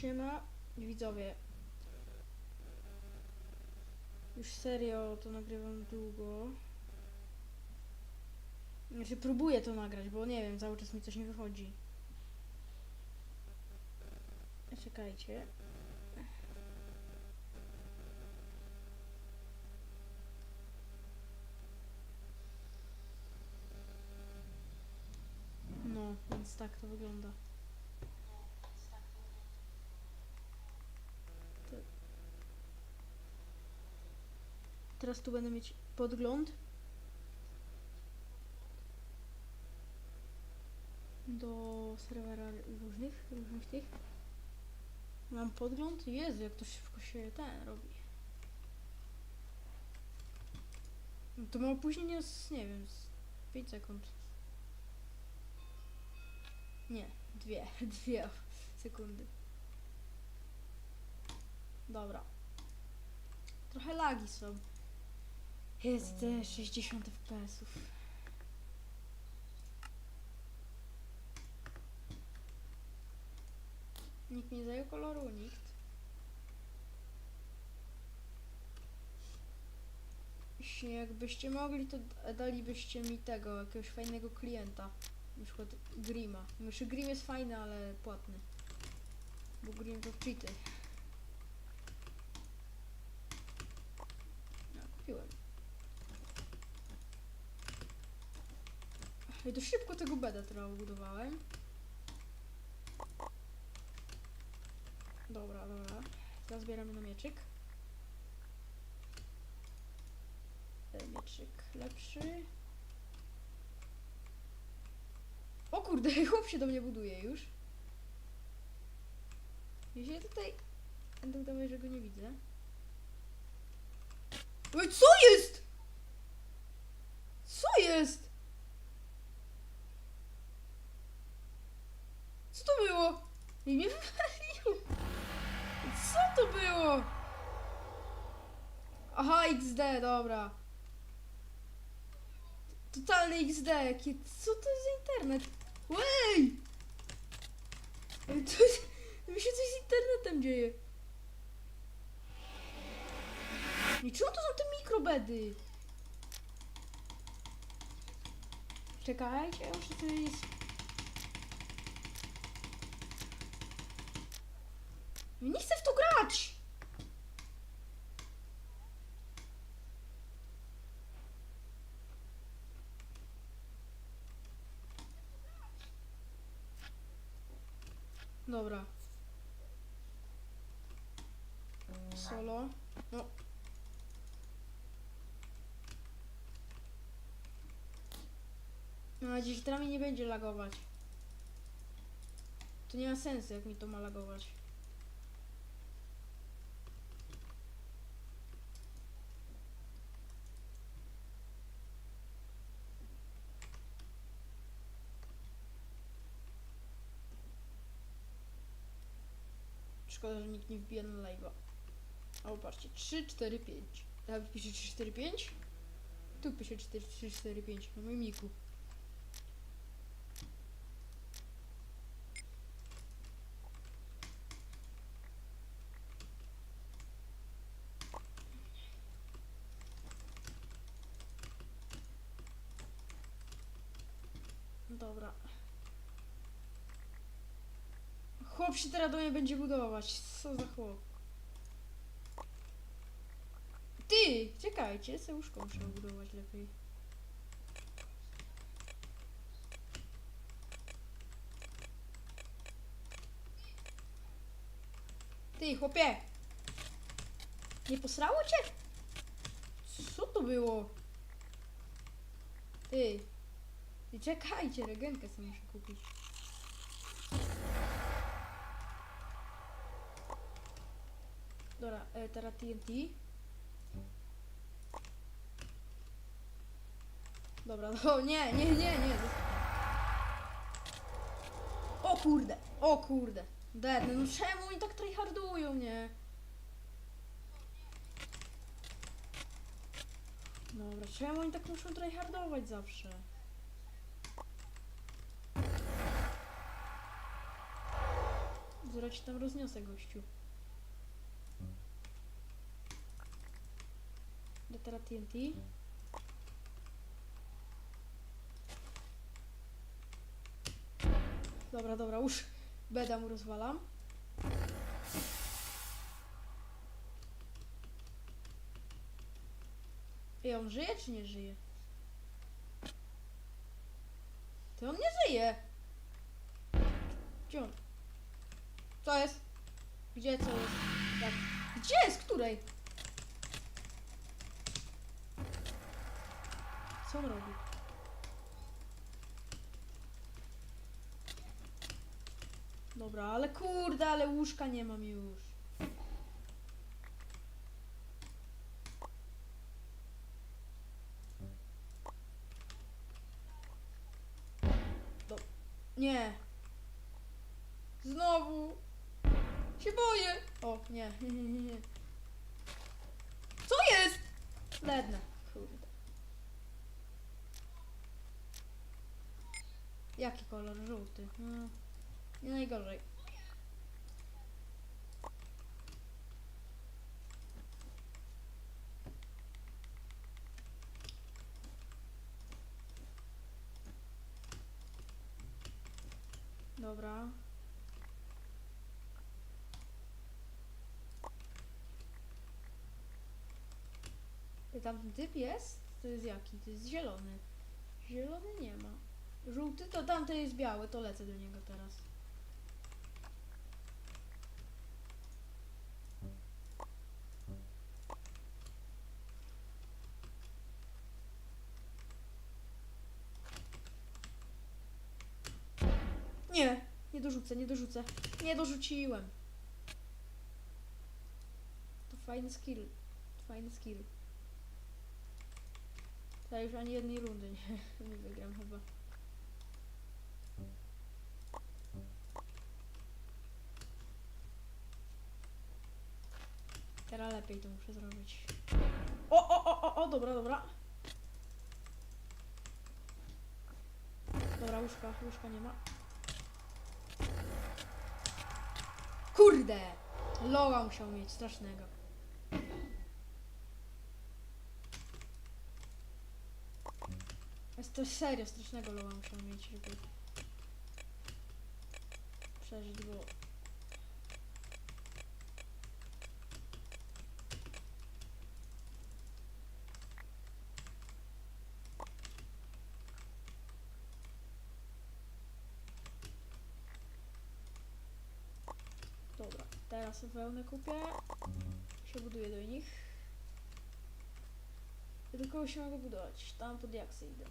Siema, widzowie. Już serio to nagrywam długo. Znaczy próbuję to nagrać, bo nie wiem, cały czas mi coś nie wychodzi. Czekajcie. No, więc tak to wygląda. Teraz tu będę mieć podgląd do serwera różnych, różnych tych. Mam podgląd? Jezu, jak to szybko się ten robi. No To ma opóźnienie z, nie wiem, z 5 sekund. Nie, dwie, dwie sekundy. Dobra. Trochę lagi są. Jest te 60 fps-ów. Nikt nie zajął koloru, nikt. Jeśli jakbyście mogli, to dalibyście mi tego, jakiegoś fajnego klienta. Na przykład Grima. Znaczy Grim jest fajny, ale płatny. Bo Grim to cheaty. No, kupiłem. I to szybko tego beda teraz budowałem. Dobra, dobra. Teraz zbieramy na mieczyk. E, Mieczyk lepszy. O kurde, chłop się do mnie buduje już. Ja się tutaj... Będę udawać, że go nie widzę. Ej, co jest? Co jest? Co to było? I mnie wywaliło. Co to było? Aha, XD, dobra. Totalny XD, jakie... Co to jest za internet? Wej! Ej, To, jest- to mi się coś z internetem dzieje. I czemu to są te mikrobedy? Czekajcie, ja muszę sobie Nie chcę w to grać! Dobra. Solo. No. Że teraz mi nie będzie lagować. To nie ma sensu, jak mi to ma lagować. Szkoda, że nikt nie wbija na live'a. A popatrzcie, 3, 4, 5. Tam pisze 3, 4, 5. Tu pisze 4, 3, 4, 5 na moim niku. Dobra. Chłop się teraz do mnie będzie budować. Co za chłop? Ty! Czekajcie, se łóżko muszę budować lepiej. Ty, chłopie! Nie posrało cię? Co to było? Ty! Czekajcie, regenkę sobie muszę kupić. Dobra, e, teraz TNT. Dobra, no nie, nie, nie, nie. O kurde, o kurde. Dead, no czemu oni tak tryhardują, nie? Dobra, czemu oni tak muszą tryhardować zawsze? Cię tam rozniosę, gościu. Teraz TNT. Dobra, dobra, już beda mu rozwalam. I on żyje czy nie żyje? Ty on nie żyje! Gdzie on? Co jest? Gdzie co jest? Tak. Gdzie jest? Której? Co on robi? Dobra, ale kurde, ale łóżka nie mam już. Nie. Znowu. Się boję. O, nie, nie, nie. Co jest? Ledne. Kurde. Jaki kolor? Żółty. No, nie najgorzej. Dobra. Tam typ jest? To jest jaki? To jest zielony. Zielony nie ma. Żółty to tamten jest biały, to lecę do niego teraz. Nie, nie dorzucę, nie dorzucę. Nie dorzuciłem. To fajny skill. Fajny skill. To już ani jednej rundy nie, nie wygram chyba. Teraz lepiej to muszę zrobić. O, o, o, o, o, dobra, dobra. Dobra, łóżka, łóżka nie ma. Kurde! Loga musiał mieć, strasznego. Jest to serio strasznego loga musiał mieć, żeby przeżyć go. Dobra, teraz wełnę kupię. Się buduję do nich. Do kogo się mogę budować? Tam pod jaksy idę.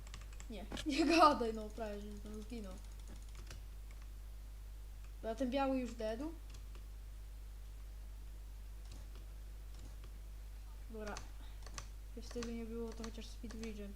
Nie, nie gadaj, no prawie, że tam zginął. Bo ten biały już deadu. Dobra. Jeśli wtedy nie było, to chociaż speed region.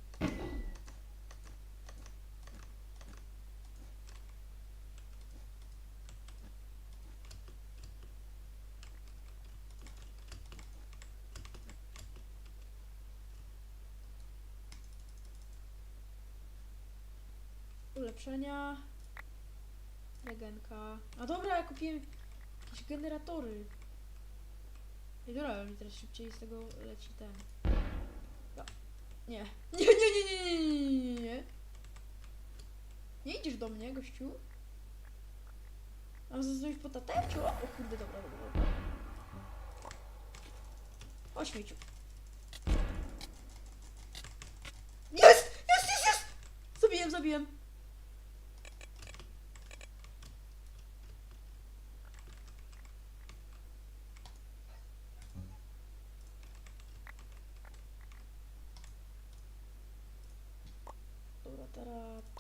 ulepszenia. Legenka. A dobra, ja kupiłem jakieś generatory. I dobra, mi teraz szybciej z tego leci ten. No. Nie. Nie, nie, nie, nie, nie, nie, nie, nie. Nie idziesz do mnie, gościu? Mam zadzwonić po tatewciu? O, o kurde, dobra, dobra, dobra. O śmieciu. Jest, jest, jest! Zabiłem, zabiłem.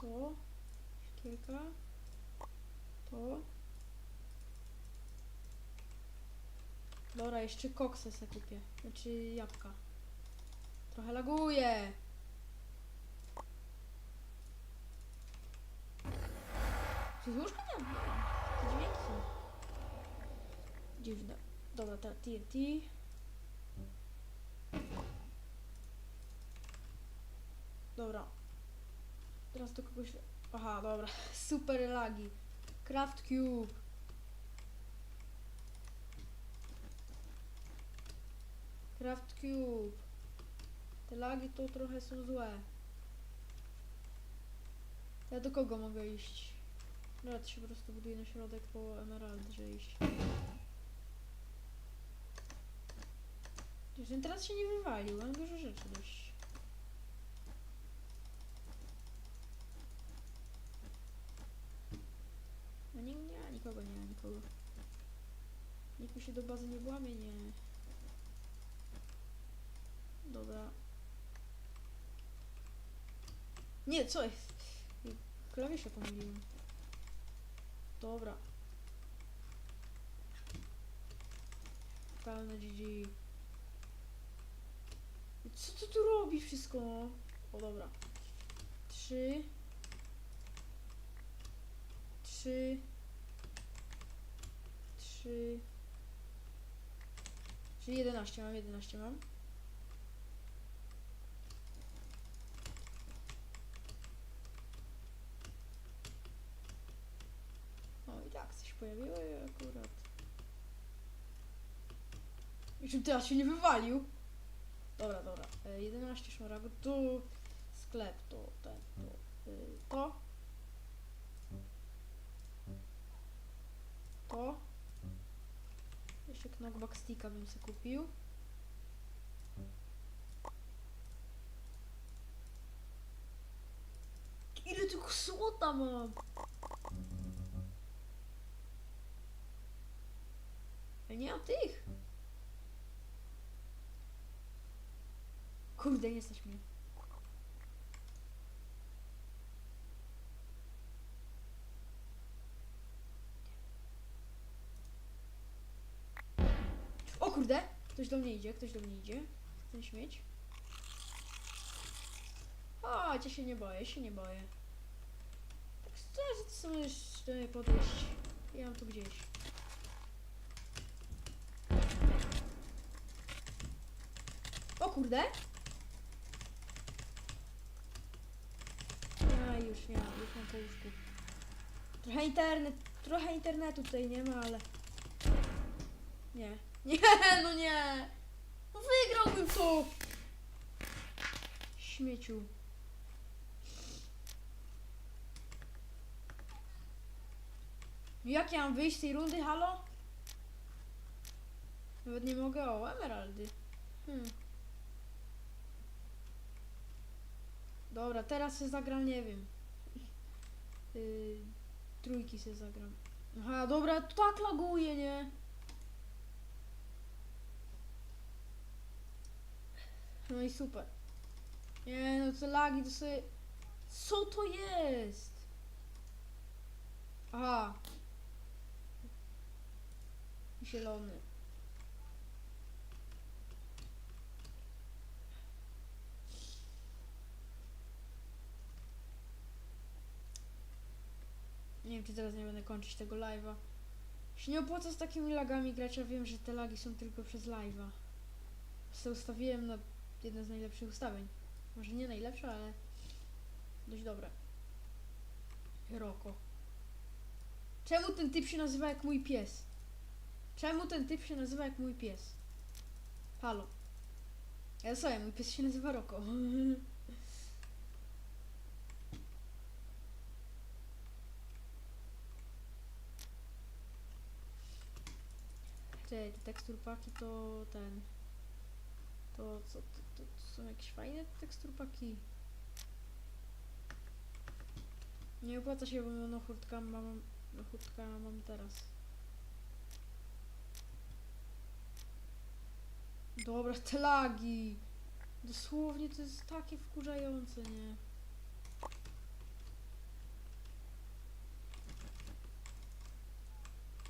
To. Szkierka. To. Dobra, jeszcze koksę se kupię. Znaczy jabłka. Trochę laguje. Czy łóżka nie ma? Te dźwięki. Dziwne. Dobra, teraz TNT. Dobra. Teraz do kogoś... Aha, dobra. Super lagi. Craft Cube. Craft Cube. Te lagi to trochę są złe. Ja do kogo mogę iść? No się po prostu buduję na środek po emeraldzie iść. Teraz się nie wywalił, mam dużo rzeczy dość. Nikogo nie ma, nikogo. Nikt mi się do bazy nie włamie, nie. Dobra. Nie, co jest? Klawisze pomyliłem. Dobra. Pełne GG. Co ty tu robisz wszystko? no? O dobra. Trzy. Trzy. Trzy. Czyli 11 mam, 11 mam. O i tak coś pojawiło i akurat. I czym teraz się nie wywalił? Dobra, dobra. E, 11 szmaragów, tu sklep, to ten, to, y, to. To. Knockback sticka bym sobie kupił. Ile tych złota mam? Ja nie mam tych. Kurde, nie stać Ktoś do mnie idzie, ktoś do mnie idzie. Ten śmieć. O, ja się nie boję, się nie boję. Tak szczerze, to sobie jeszcze podejść. Ja mam tu gdzieś. O kurde! A już nie, już mam po łóżku. Trochę internet, trochę internetu tutaj nie ma, ale... Nie. Nie, no nie! No wygrałbym to! Śmieciu. Jak ja mam wyjść z tej rundy, halo? Nawet nie mogę, o, emeraldy. Hmm. Dobra, teraz się zagram, nie wiem. Yy, trójki się zagram. Aha, dobra, to tak laguje, nie? No i super. Nie no, te lagi to sobie... Co to jest? Aha. Zielony. Nie wiem, czy teraz nie będę kończyć tego live'a. Się nie opłaca z takimi lagami grać, wiem, że te lagi są tylko przez live'a. Ustawiłem na jedno z najlepszych ustawień. Może nie najlepsze, ale dość dobre. Roko. Czemu ten typ się nazywa jak mój pies? Czemu ten typ się nazywa jak mój pies? Halo. Ja sobie, mój pies się nazywa Roko. Te, te teksturpaki to ten. To co? To, to, to są jakieś fajne teksturpaki. Nie opłaca się, bo monochurtka mam, monochurtka mam teraz. Dobra, te lagi. Dosłownie to jest takie wkurzające, nie?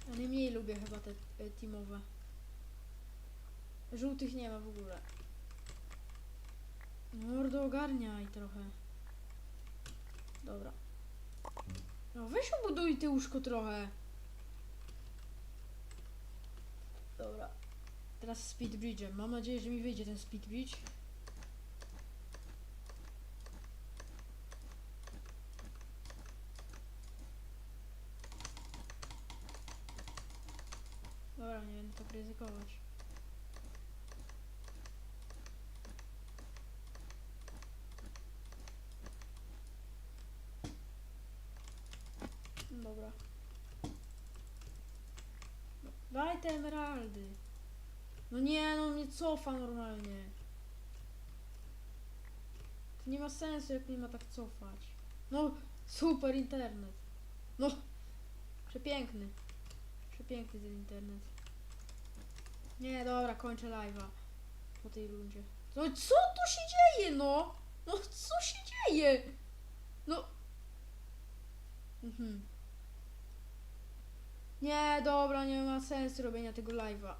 Ja najmniej lubię chyba te e, teamowe. Żółtych nie ma w ogóle. Mordo ogarniaj trochę. Dobra. No weź obuduj ty łóżko trochę. Dobra. Teraz speed bridge'em. Mam nadzieję, że mi wyjdzie ten speed bridge. Dobra, nie będę tak ryzykować. No dobra. No, Te emeraldy. No nie, no mnie cofa normalnie. To nie ma sensu, jak mnie ma tak cofać. No, super internet. No, przepiękny. Przepiękny ten internet. Nie, dobra, kończę live'a. Po tej rundzie. No co tu się dzieje, no? No co się dzieje? No. Mhm. Nie, dobra, nie ma sensu robienia tego live'a.